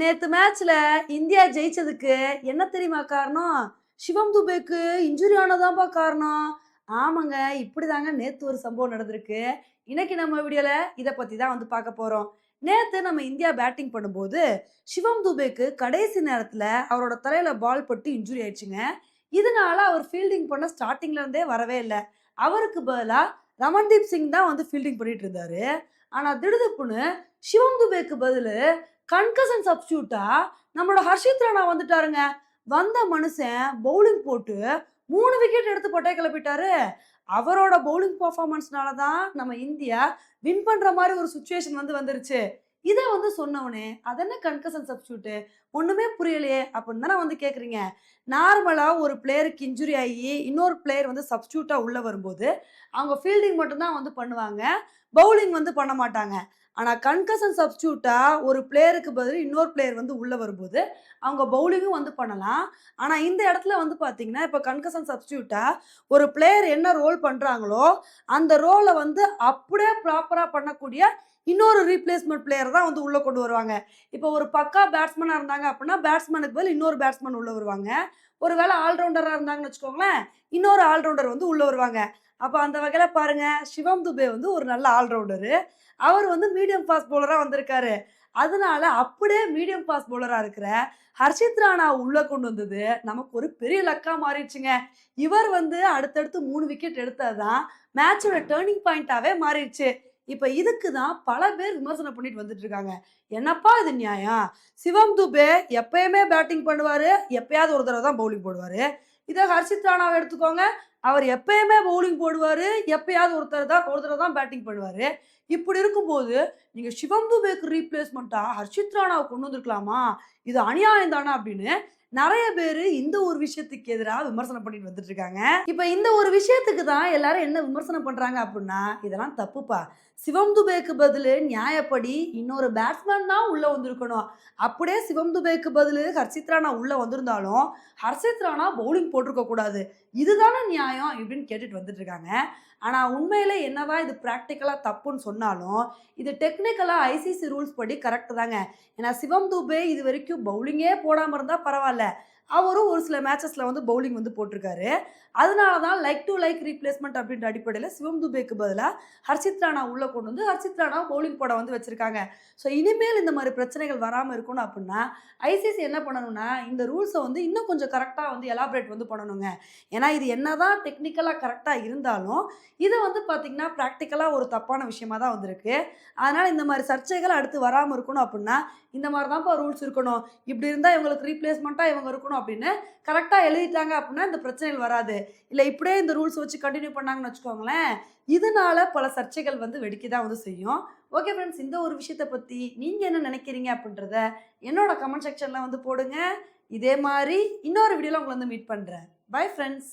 நேத்து மேட்ச்ல இந்தியா ஜெயிச்சதுக்கு என்ன தெரியுமா காரணம்? சிவம் துபேக்கு இன்ஜுரி ஆனதான்ப்பா காரணம். ஆமாங்க இப்படிதாங்க நேத்து ஒரு சம்பவம் நடந்திருக்கு. இன்னைக்கு நம்ம வீடியோல இதை பத்தி தான் வந்து பார்க்க போறோம். நேத்து நம்ம இந்தியா பேட்டிங் பண்ணும்போது சிவம் துபேக்கு கடைசி நேரத்துல அவரோட தலையில பால் பட்டு இன்ஜுரி ஆயிடுச்சுங்க. இதனால அவர் ஃபீல்டிங் பண்ண ஸ்டார்டிங்ல இருந்தே வரவே இல்லை. அவருக்கு பதிலாக ரமன்தீப் சிங் தான் வந்து ஃபீல்டிங் பண்ணிட்டு இருந்தாரு ஆனால் திடுதிப்புன்னு சிவம் துபேக்கு பதிலு கன்கசன் சப்ஸ்டியூட்டா நம்மளோட ஹர்ஷித் ராணா வந்துட்டாருங்க. வந்த மனுஷன் பவுலிங் போட்டு மூணு விக்கெட் எடுத்து பொட்டை கிளப்பிட்டாரு. அவரோட பவுலிங் பர்ஃபார்மன்ஸ்னால தான் நம்ம இந்தியா வின் பண்ணுற மாதிரி ஒரு சுச்சுவேஷன் வந்து வந்துருச்சு. இதை வந்து சொன்னவனே அதென்ன கன்கசன் சப்ஸ்டியூட்டு ஒன்றுமே புரியலையே அப்படின்னு தானே வந்து கேட்குறீங்க நார்மலாக ஒரு பிளேயருக்கு இன்ஜுரி ஆகி இன்னொரு பிளேயர் வந்து சப்ஸ்டியூட்டாக உள்ளே வரும்போது அவங்க ஃபீல்டிங் மட்டும்தான் வந்து பண்ணுவாங்க பவுலிங் வந்து பண்ண மாட்டாங்க. ஆனால் கன்கசன் சப்ஸ்டியூட்டாக ஒரு பிளேயருக்கு பதில் இன்னொரு பிளேயர் வந்து உள்ளே வரும்போது அவங்க பவுலிங்கும் வந்து பண்ணலாம். ஆனால் இந்த இடத்துல வந்து பார்த்தீங்கன்னா இப்போ கன்கசன் சப்ஸ்டியூட்டாக ஒரு பிளேயர் என்ன ரோல் பண்ணுறாங்களோ அந்த ரோலை வந்து அப்படியே ப்ராப்பராக பண்ணக்கூடிய இன்னொரு ரீப்ளேஸ்மெண்ட் பிளேயர் தான் வந்து உள்ளே கொண்டு வருவாங்க. இப்போ ஒரு பக்கா பேட்ஸ்மனாக இருந்தாங்க அப்படின்னா பேட்ஸ்மேனுக்கு பதில் இன்னொரு பேட்ஸ்மேன் உள்ளே வருவாங்க. ஒரு வேளை ஆல்ரவுண்டராக இருந்தாங்கன்னு வச்சுக்கோங்களேன் இன்னொரு ஆல்ரவுண்டர் வந்து உள்ளே வருவாங்க. அப்போ அந்த வகையில் பாருங்கள் சிவம் துபே வந்து ஒரு நல்ல ஆல்ரவுண்டரு அவர் வந்து மீடியம் ஃபாஸ்ட் பவுலராக வந்திருக்காரு. அதனால அப்படியே மீடியம் ஃபாஸ்ட் பவுலராக இருக்கிற ஹர்ஷித் ராணா உள்ளே கொண்டு வந்தது. நமக்கு ஒரு பெரிய லக்காக மாறிடுச்சுங்க. இவர் வந்து அடுத்தடுத்து மூணு விக்கெட் எடுத்ததுதான் மேட்சோட டேர்னிங் பாயிண்ட்டாகவே மாறிடுச்சு. இப்போ இதுக்கு தான் பல பேர் விமர்சனம் பண்ணிட்டு வந்துட்டு இருக்காங்க. என்னப்பா இது நியாயம்? சிவம் துபே எப்பயுமே பேட்டிங் பண்ணுவார் எப்பயாவது ஒரு தடவை தான் பவுலிங் போடுவார். இதே ஹர்ஷித் ராணாவை எடுத்துக்கோங்க. அவர் எப்பயுமே பவுலிங் போடுவார் எப்பயாவது ஒருத்தர் தான் ஒரு தடவை தான் பேட்டிங் பண்ணுவார். இப்படி இருக்கும்போது நீங்கள் சிவம் துபேக்கு ரீப்ளேஸ்மெண்ட்டாக ஹர்ஷித் ராணாவை கொண்டு வந்திருக்கலாமா? இது அநியாயம் தானா அப்படின்னு நிறைய பேர் இந்த ஒரு விஷயத்துக்கு எதிராக விமர்சனம் பண்ணிட்டு வந்துட்டு இருக்காங்க. இப்போ இந்த ஒரு விஷயத்துக்கு தான் எல்லாரும் என்ன விமர்சனம் பண்ணுறாங்க அப்படின்னா இதெல்லாம் தப்புப்பா. சிவம் துபேக்கு பதில் நியாயப்படி இன்னொரு பேட்ஸ்மேன் தான் உள்ளே வந்திருக்கணும். அப்படியே சிவம் துபேக்கு பதில் ஹர்ஷித் ராணா உள்ளே வந்திருந்தாலும் ஹர்ஷித் ராணா பவுலிங் போட்டிருக்க கூடாது. இதுதானே நியாயம் இப்படின்னு கேட்டுட்டு வந்துட்டு இருக்காங்க ஆனால் உண்மையில் என்னதான் இது ப்ராக்டிக்கலாக தப்புன்னு சொன்னாலும் இது டெக்னிக்கலாக ஐசிசி ரூல்ஸ் படி கரெக்டு தாங்க. ஏன்னா சிவம் துபே இது வரைக்கும் பவுலிங்கே போடாமல் இருந்தால் பரவாயில்ல. அவரும் ஒரு சில மேட்சஸில் வந்து பவுலிங் வந்து போட்டிருக்காரு. அதனால தான் லைக் டு லைக் ரீப்ளேஸ்மெண்ட் அப்படின்ற அடிப்படையில் சிவம் துபேக்கு பதிலாக ஹர்ஷித் ராணா உள்ளே கொண்டு வந்து ஹர்ஷித் ராணா பவுலிங் போட வந்து வச்சுருக்காங்க. ஸோ இனிமேல் இந்த மாதிரி பிரச்சனைகள் வராமல் இருக்கணும் அப்படின்னா ஐசிசி என்ன பண்ணணும்னா இந்த ரூல்ஸை வந்து இன்னும் கொஞ்சம் கரெக்டாக வந்து எலாபரேட் வந்து பண்ணணுங்க. ஏன்னா இது என்னதான் டெக்னிக்கலாக கரெக்டாக இருந்தாலும் இதை வந்து பார்த்திங்கன்னா ப்ராக்டிக்கலாக ஒரு தப்பான விஷயமா தான் வந்திருக்கு. அதனால் இந்த மாதிரி சர்ச்சைகள் அடுத்து வராமல் இருக்கணும் அப்படின்னா இந்த மாதிரி தான்ப்பா ரூல்ஸ் இருக்கணும். இப்படி இருந்தால் இவங்களுக்கு ரீப்ளேஸ்மெண்ட்டாக இவங்க இருக்கணும் அப்படின்னு கரெக்டாக எழுதிட்டாங்க அப்படின்னா இந்த பிரச்சனைகள் வராது. இல்லை இப்படியே இந்த ரூல்ஸ் வச்சு கண்டினியூ பண்ணாங்கன்னு வச்சுக்கோங்களேன் இதனால பல சர்ச்சைகள் வந்து வெடிக்க தான் வந்து செய்யும். ஓகே ஃப்ரெண்ட்ஸ் இந்த ஒரு விஷயத்தை பற்றி நீங்கள் என்ன நினைக்கிறீங்க அப்படின்றத என்னோட கமெண்ட் செக்ஷனில் வந்து போடுங்க. இதே மாதிரி இன்னொரு வீடியோவில் உங்களை வந்து மீட் பண்ணுறேன் பை ஃப்ரெண்ட்ஸ்